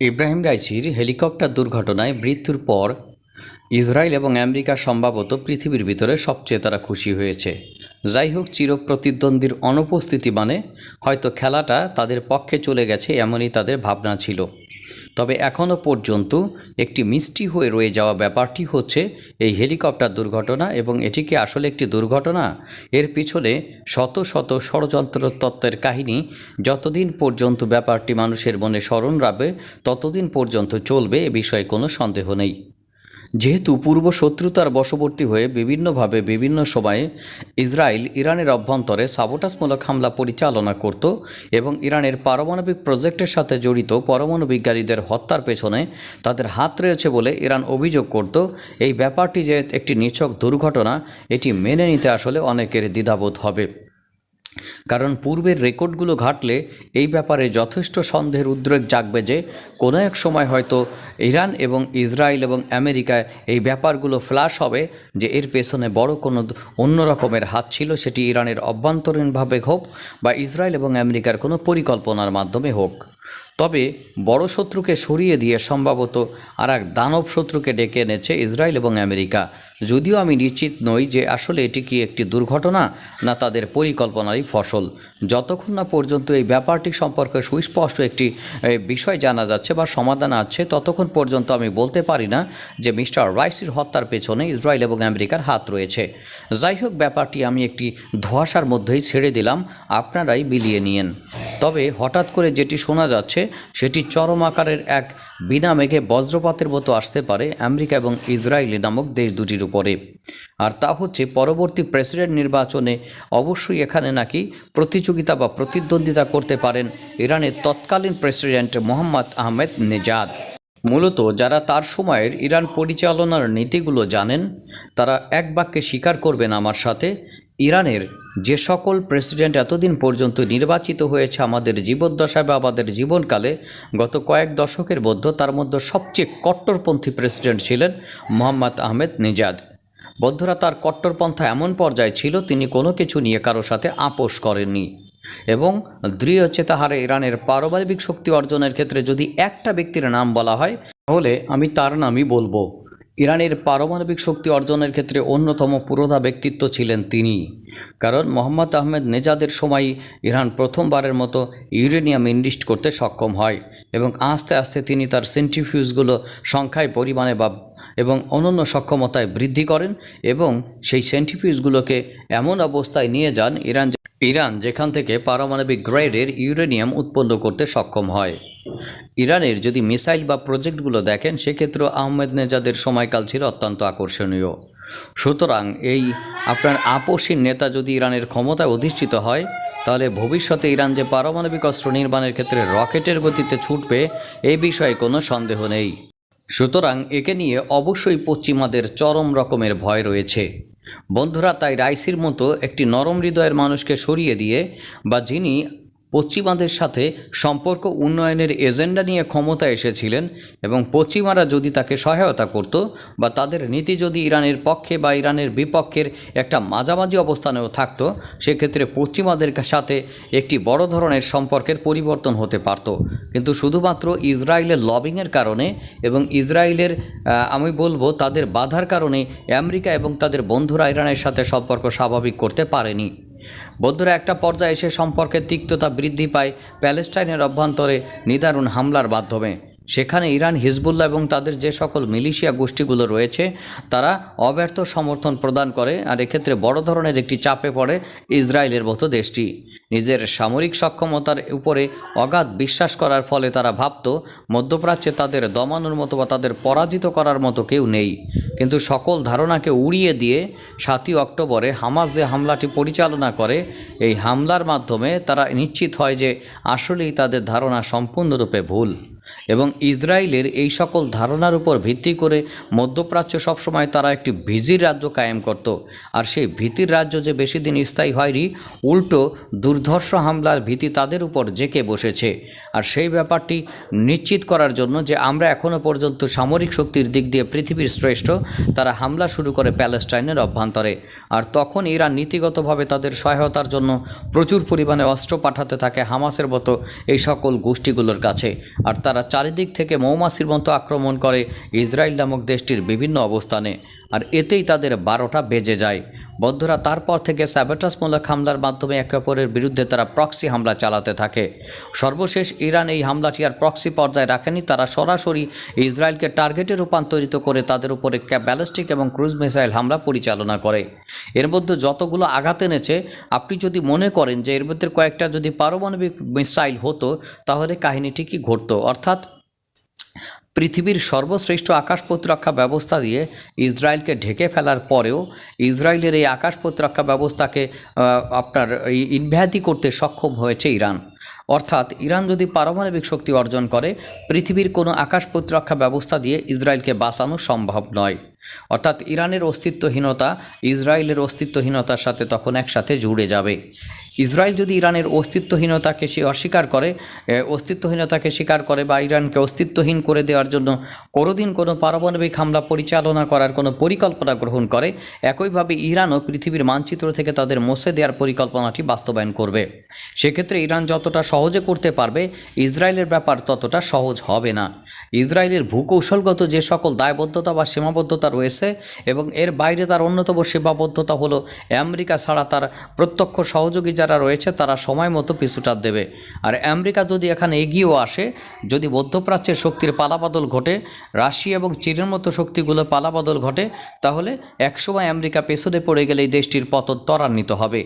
Ibrahim রাইচির helicopter দুর্ঘটনায় মৃত্যুর পর ইসরায়েল এবং আমেরিকা সম্ভবত পৃথিবীর ভিতরে সবচেয়ে তারা খুশি হয়েছে। যাই হোক, চিরপ্রতিদ্বন্দ্বীর অনুপস্থিতি মানে হয়তো খেলাটা তাদের পক্ষে চলে গেছে এমনই তাদের ভাবনা ছিল। তবে এখনও পর্যন্ত একটি মিষ্টি হয়ে রয়ে যাওয়া ব্যাপারটি হচ্ছে এই হেলিকপ্টার দুর্ঘটনা এবং এটি কি আসলে একটি দুর্ঘটনা? এর পিছনে শত শত ষড়যন্ত্র তত্ত্বের কাহিনী। যতদিন পর্যন্ত ব্যাপারটি মানুষের মনে স্মরণ রাখবে, ততদিন পর্যন্ত চলবে এ বিষয়ে কোনো সন্দেহ নেই। যেহেতু পূর্ব শত্রুতার বশবর্তী হয়ে বিভিন্নভাবে বিভিন্ন সময়ে ইসরায়েল ইরানের অভ্যন্তরে সাবোটাসমূলক হামলা পরিচালনা করত এবং ইরানের পারমাণবিক প্রজেক্টের সাথে জড়িত পরমাণু বিজ্ঞানীদের হত্যার পেছনে তাদের হাত রয়েছে বলে ইরান অভিযোগ করত। এই ব্যাপারটি যে একটি নিছক দুর্ঘটনা, এটি মেনে নিতে আসলে অনেকের দ্বিধাবোধ হবে। কারণ পূর্বের রেকর্ডগুলো ঘাটলে এই ব্যাপারে যথেষ্ট সন্দেহের উদ্রেক জাগবে যে কোনো এক সময় হয়তো ইরান এবং ইসরায়েল এবং আমেরিকায় এই ব্যাপারগুলো ফ্লাশ হবে, যে এর পেছনে বড় কোনো অন্য রকমের হাত ছিল, সেটি ইরানের অভ্যন্তরীণভাবে হোক বা ইসরায়েল এবং আমেরিকার কোনো পরিকল্পনার মাধ্যমে হোক। তবে বড় শত্রুকে সরিয়ে দিয়ে সম্ভবত আর এক দানব শত্রুকে ডেকে এনেছে ইসরায়েল এবং আমেরিকা। যদিও আমি নিশ্চিত নই যে আসলে এটি কি একটি দুর্ঘটনা না তাদের পরিকল্পনারই ফসল। যতক্ষণ না পর্যন্ত এই ব্যাপারটি সম্পর্কে সুস্পষ্ট একটি বিষয় জানা যাচ্ছে বা সমাধান আছে, ততক্ষণ পর্যন্ত আমি বলতে পারি না যে মিস্টার রাইসির হত্যার পেছনে ইসরায়েল এবং আমেরিকার হাত রয়েছে। যাই হোক, ব্যাপারটি আমি একটি ধোঁয়াশার মধ্যেই ছেড়ে দিলাম। আপনারাই মিলিয়ে নিয়েন। তবে হঠাৎ করে যেটি শোনা যাচ্ছে, সেটি চরম আকারের এক বিনা মেঘে বজ্রপাতের মতো আসতে পারে আমেরিকা এবং ইসরায়েলি নামক দেশ দুটির উপরে। আর তা হচ্ছে পরবর্তী প্রেসিডেন্ট নির্বাচনে অবশ্যই এখানে নাকি প্রতিযোগিতা বা প্রতিদ্বন্দ্বিতা করতে পারেন ইরানের তৎকালীন প্রেসিডেন্ট মোহাম্মদ আহমেদ নেজাদ। মূলত যারা তার সময়ের ইরান পরিচালনার নীতিগুলো জানেন, তারা এক বাক্যে স্বীকার করবেন আমার সাথে, ইরানের যে সকল প্রেসিডেন্ট এতদিন পর্যন্ত নির্বাচিত হয়েছে, আমাদের জীবদ্দশায় বা আমাদের জীবনকালে, গত কয়েক দশকের মধ্যে তার মধ্যে সবচেয়ে কট্টরপন্থী প্রেসিডেন্ট ছিলেন মোহাম্মদ আহমেদ নিজাদ। বন্ধুরা, তার কট্টরপন্থা এমন পর্যায়ে ছিল, তিনি কোনো কিছু নিয়ে কারও সাথে আপোষ করেননি এবং দৃঢ় চেতাহারে ইরানের পারমাণবিক শক্তি অর্জনের ক্ষেত্রে যদি একটা ব্যক্তির নাম বলা হয়, তাহলে আমি তার নামই বলব। ইরানের পারমাণবিক শক্তি অর্জনের ক্ষেত্রে অন্যতম পুরোধা ব্যক্তিত্ব ছিলেন তিনি। কারণ মোহাম্মদ আহমেদ নেজাদের সময় ইরান প্রথমবারের মতো ইউরেনিয়াম ইন্ডিস্ট করতে সক্ষম হয় এবং আস্তে আস্তে তিনি তার সেন্ট্রিফিউজগুলো সংখ্যায়, পরিমাণে বা এবং অনন্য সক্ষমতায় বৃদ্ধি করেন এবং সেই সেন্ট্রিফিউজগুলোকে এমন অবস্থায় নিয়ে যান ইরান ইরান যেখান থেকে পারমাণবিক গ্রেডের ইউরেনিয়াম উৎপন্ন করতে সক্ষম হয়। ইরানের যদি মিসাইল বা প্রজেক্টগুলো দেখেন, সেক্ষেত্রেও আহমেদ নেজাদের সময়কাল ছিল অত্যন্ত আকর্ষণীয়। সুতরাং এই আপনার আপসীর নেতা যদি ইরানের ক্ষমতায় অধিষ্ঠিত হয়, তাহলে ভবিষ্যতে ইরান যে পারমাণবিক অস্ত্র নির্মাণের ক্ষেত্রে রকেটের গতিতে ছুটবে এই বিষয়ে কোনো সন্দেহ নেই। সুতরাং একে নিয়ে অবশ্যই পশ্চিমাদের চরম রকমের ভয় রয়েছে। বন্ধুরা, তাই রাইসির মতো একটি নরম হৃদয়ের মানুষকে সরিয়ে দিয়ে বা যিনি পশ্চিমাদের সাথে সম্পর্ক উন্নয়নের এজেন্ডা নিয়ে ক্ষমতা এসেছিলেন এবং পশ্চিমারা যদি তাকে সহায়তা করত বা তাদের নীতি যদি ইরানের পক্ষে বা ইরানের বিপক্ষের একটা মাঝামাঝি অবস্থানেও থাকতো, সেক্ষেত্রে পশ্চিমাদের সাথে একটি বড় ধরনের সম্পর্কের পরিবর্তন হতে পারত। কিন্তু শুধুমাত্র ইসরায়েলের লবিংয়ের কারণে এবং ইসরায়েলের আমি বলব তাদের বাধার কারণে আমেরিকা এবং তাদের বন্ধুরা ইরানের সাথে সম্পর্ক স্বাভাবিক করতে পারেনি। বন্ধুরা একটা পর্যায়ে এসে সম্পর্কে তিক্ততা বৃদ্ধি পায় প্যালেস্টাইনের অভ্যন্তরে নিদারুণ হামলার মাধ্যমে। সেখানে ইরান, হিজবুল্লাহ এবং তাদের যে সকল মিলিশিয়া গোষ্ঠীগুলো রয়েছে, তারা অব্যর্থ সমর্থন প্রদান করে আর এক্ষেত্রে বড় ধরনের একটি চাপে পড়ে ইসরায়েলের মতো দেশটি। নিজের সামরিক সক্ষমতার উপরে অগাধ বিশ্বাস করার ফলে তারা ভাবত, মধ্যপ্রাচ্যে তাদের দমানোর মতো বা তাদের পরাজিত করার মতো কেউ নেই। কিন্তু সকল ধারণাকে উড়িয়ে দিয়ে সাতই অক্টোবরে হামাস যে হামলাটি পরিচালনা করে, এই হামলার মাধ্যমে তারা নিশ্চিত হয় যে আসলেই তাদের ধারণা সম্পূর্ণরূপে ভুল। এবং ইসরায়েলের এই সকল ধারণার উপর ভিত্তি করে মধ্যপ্রাচ্য সবসময় তারা একটি ভিজির রাজ্য কায়েম করত। আর সেই ভীতির রাজ্য যে বেশি দিন স্থায়ী হয়নি, উল্টো দুর্ধর্ষ হামলার ভীতি তাদের উপর জেঁকে বসেছে। আর সেই ব্যাপারটি নিশ্চিত করার জন্য যে আমরা এখনও পর্যন্ত সামরিক শক্তির দিক দিয়ে পৃথিবীর শ্রেষ্ঠ, তারা হামলা শুরু করে প্যালেস্টাইনের অভ্যন্তরে। আর তখন ইরান নীতিগতভাবে তাদের সহায়তার জন্য প্রচুর পরিমাণে অস্ত্র পাঠাতে থাকে হামাসের মতো এই সকল গোষ্ঠীগুলোর কাছে। আর তারা চারিদিক থেকে মৌমাছির মতো আক্রমণ করে ইসরায়েল নামক দেশটির বিভিন্ন অবস্থানে। আর এতেই তাদের বারোটা বেজে যায়। বৌদ্ধরা তারপর থেকে স্যাবেটাসমূলক হামলার মাধ্যমে একে অপরের বিরুদ্ধে তারা প্রক্সি হামলা চালাতে থাকে। সর্বশেষ ইরান এই হামলাটি আর প্রক্সি পর্যায়ে রাখেনি। তারা সরাসরি ইসরায়েলকে টার্গেটে রূপান্তরিত করে তাদের উপরে ব্যালিস্টিক এবং ক্রুজ মিসাইল হামলা পরিচালনা করে। এর মধ্যে যতগুলো আঘাত এনেছে, আপনি যদি মনে করেন যে এর মধ্যে কয়েকটা যদি পারমাণবিক মিসাইল হতো, তাহলে কাহিনীটি কি ঘটতো? অর্থাৎ পৃথিবীর সর্বশ্রেষ্ঠ আকাশ প্রতিরক্ষা ব্যবস্থা দিয়ে ইসরায়েলকে ঢেকে ফেলার পরেও ইসরায়েলের এই আকাশ প্রতিরক্ষা ব্যবস্থাকে আপনার ইনভ্যাতি করতে সক্ষম হয়েছে ইরান। অর্থাৎ ইরান যদি পারমাণবিক শক্তি অর্জন করে, পৃথিবীর কোনো আকাশ প্রতিরক্ষা ব্যবস্থা দিয়ে ইসরায়েলকে বাঁচানো সম্ভব নয়। অর্থাৎ ইরানের অস্তিত্বহীনতা ইসরায়েলের অস্তিত্বহীনতার সাথে তখন একসাথে জুড়ে যাবে। ইসরায়েল যদি ইরানের অস্তিত্বহীনতাকে সে অস্বীকার করে অস্তিত্বহীনতাকে স্বীকার করে বা ইরানকে অস্তিত্বহীন করে দেওয়ার জন্য কোনোদিন কোনো পারমাণবিক হামলা পরিচালনা করার কোনো পরিকল্পনা গ্রহণ করে, একইভাবে ইরানও পৃথিবীর মানচিত্র থেকে তাদের মুছে দেওয়ার পরিকল্পনাটি বাস্তবায়ন করবে। সেক্ষেত্রে ইরান যতটা সহজে করতে পারবে, ইসরায়েলের ব্যাপার ততটা সহজ হবে না। ইসরায়েলের ভূকৌশলগত যে সকল দায়বদ্ধতা বা সীমাবদ্ধতা রয়েছে এবং এর বাইরে তার অন্যতম সীমাবদ্ধতা হলো আমেরিকা ছাড়া তার প্রত্যক্ষ সহযোগী যারা রয়েছে তারা সময় মতো পিছুটার দেবে। আর আমেরিকা যদি এখানে এগিয়েও আসে, যদি মধ্যপ্রাচ্যের শক্তির পালাবদল ঘটে, রাশিয়া এবং চীনের মতো শক্তিগুলো পালাবদল ঘটে, তাহলে একসময় আমেরিকা পেছনে পড়ে গেলে এই দেশটির পতন ত্বরান্বিত হবে।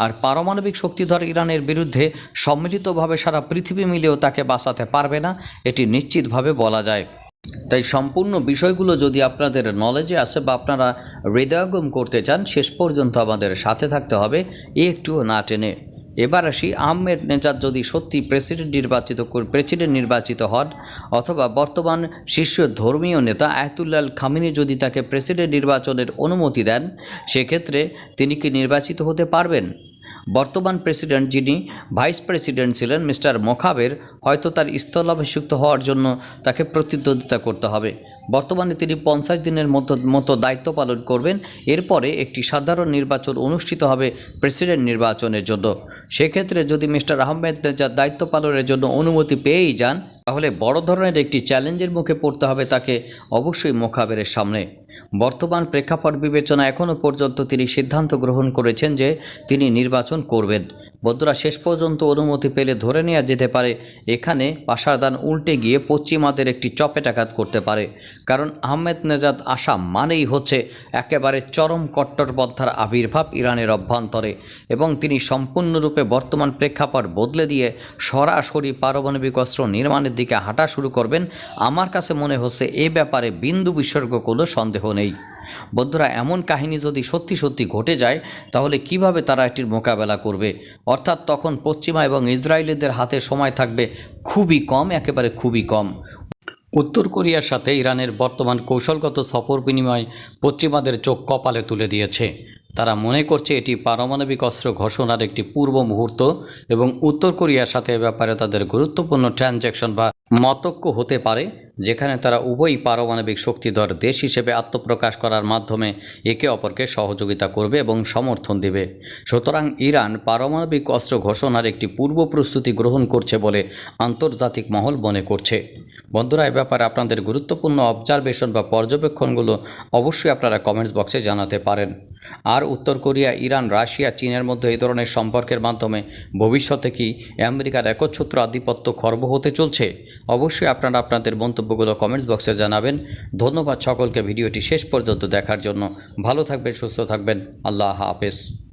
আর পারমাণবিক শক্তিধর ইরানের বিরুদ্ধে সম্মিলিতভাবে সারা পৃথিবী মিলেও তাকে বাঁচাতে পারবে না, এটি নিশ্চিতভাবে বলা যায়। তাই সম্পূর্ণ বিষয়গুলো যদি আপনাদের নলেজে আসে বা আপনারা হৃদয়গম করতে চান, শেষ পর্যন্ত আমাদের সাথে থাকতে হবে একটুও না টেনে। এবার আসি আহমেদ নেজাদ যদি সত্যি প্রেসিডেন্ট নির্বাচিত প্রেসিডেন্ট নির্বাচিত হন, অথবা বর্তমান শীর্ষ ধর্মীয় নেতা আয়তুল্লাল খামিনি যদি তাকে প্রেসিডেন্ট নির্বাচনের অনুমতি দেন, সেক্ষেত্রে তিনি কি নির্বাচিত হতে পারবেন? বর্তমান প্রেসিডেন্ট যিনি ভাইস প্রেসিডেন্ট ছিলেন মিস্টার মোখাবের হয়তো তার স্থলাভিষিক্ত হওয়ার জন্য তাকে প্রতিদ্বন্দ্বিতা করতে হবে। বর্তমানে তিনি পঞ্চাশ দিনের মতো মতো দায়িত্ব পালন করবেন। এরপরে একটি সাধারণ নির্বাচন অনুষ্ঠিত হবে প্রেসিডেন্ট নির্বাচনের জন্য। সেক্ষেত্রে যদি মিস্টার আহমেদ নেজাদ দায়িত্ব পালনের জন্য অনুমতি পেয়েই যান, তাহলে বড় ধরনের একটি চ্যালেঞ্জের মুখে পড়তে হবে তাকে অবশ্যই মোখাবেরের সামনে। বর্তমান প্রেক্ষাপট বিবেচনা এখনও পর্যন্ত তিনি সিদ্ধান্ত গ্রহণ করেছেন যে তিনি নির্বাচন করবেন। বন্ধুরা শেষ পর্যন্ত অনুমতি পেলে ধরে নেওয়া যেতে পারে, এখানে পাশারদান উল্টে গিয়ে পশ্চিমাদের একটি চপেটাঘাত করতে পারে। কারণ আহমেদ নেজাদ আসা মানেই হচ্ছে একেবারে চরম কট্টরপন্থার আবির্ভাব ইরানের অভ্যন্তরে এবং তিনি সম্পূর্ণরূপে বর্তমান প্রেক্ষাপট বদলে দিয়ে সরাসরি পারমাণবিক অস্ত্র নির্মাণের দিকে হাঁটা শুরু করবেন। আমার কাছে মনে হচ্ছে এ ব্যাপারে বিন্দু বিসর্গ কোনো সন্দেহ নেই। বন্ধুরা, এমন কাহিনী যদি সত্যি সত্যি ঘটে যায়, তাহলে কীভাবে তারা এটির মোকাবেলা করবে? অর্থাৎ তখন পশ্চিমা এবং ইসরায়েলিদের হাতে সময় থাকবে খুবই কম, একেবারে খুবই কম। উত্তর কোরিয়ার সাথে ইরানের বর্তমান কৌশলগত সফর বিনিময় পশ্চিমাদের চোখ কপালে তুলে দিয়েছে। তারা মনে করছে এটি পারমাণবিক অস্ত্র ঘোষণার একটি পূর্ব মুহূর্ত এবং উত্তর কোরিয়ার সাথে ব্যাপারে তাদের গুরুত্বপূর্ণ ট্রানজ্যাকশন বা মতক্য হতে পারে, যেখানে তারা উভয়ই পারমাণবিক শক্তিধর দেশ হিসেবে আত্মপ্রকাশ করার মাধ্যমে একে অপরকে সহযোগিতা করবে এবং সমর্থন দেবে। সুতরাং ইরান পারমাণবিক অস্ত্র ঘোষণার একটি পূর্ব প্রস্তুতি গ্রহণ করছে বলে আন্তর্জাতিক মহল মনে করছে। বন্ধুরা এ ব্যাপারে আপনাদের গুরুত্বপূর্ণ অবজারভেশন বা পর্যবেক্ষণগুলো অবশ্যই আপনারা কমেন্টস বক্সে জানাতে পারেন। আর উত্তর কোরিয়া, ইরান, রাশিয়া, চীনের মধ্যে এই ধরনের সম্পর্কের মাধ্যমে ভবিষ্যতে কি আমেরিকার একচ্ছত্র আধিপত্য খর্ব হতে চলছে? অবশ্যই আপনারা আপনাদের মন্তব্যগুলো কমেন্টস বক্সে জানাবেন। ধন্যবাদ সকলকে, ভিডিওটি শেষ পর্যন্ত দেখার জন্য। ভালো থাকবেন, সুস্থ থাকবেন। আল্লাহ হাফেজ।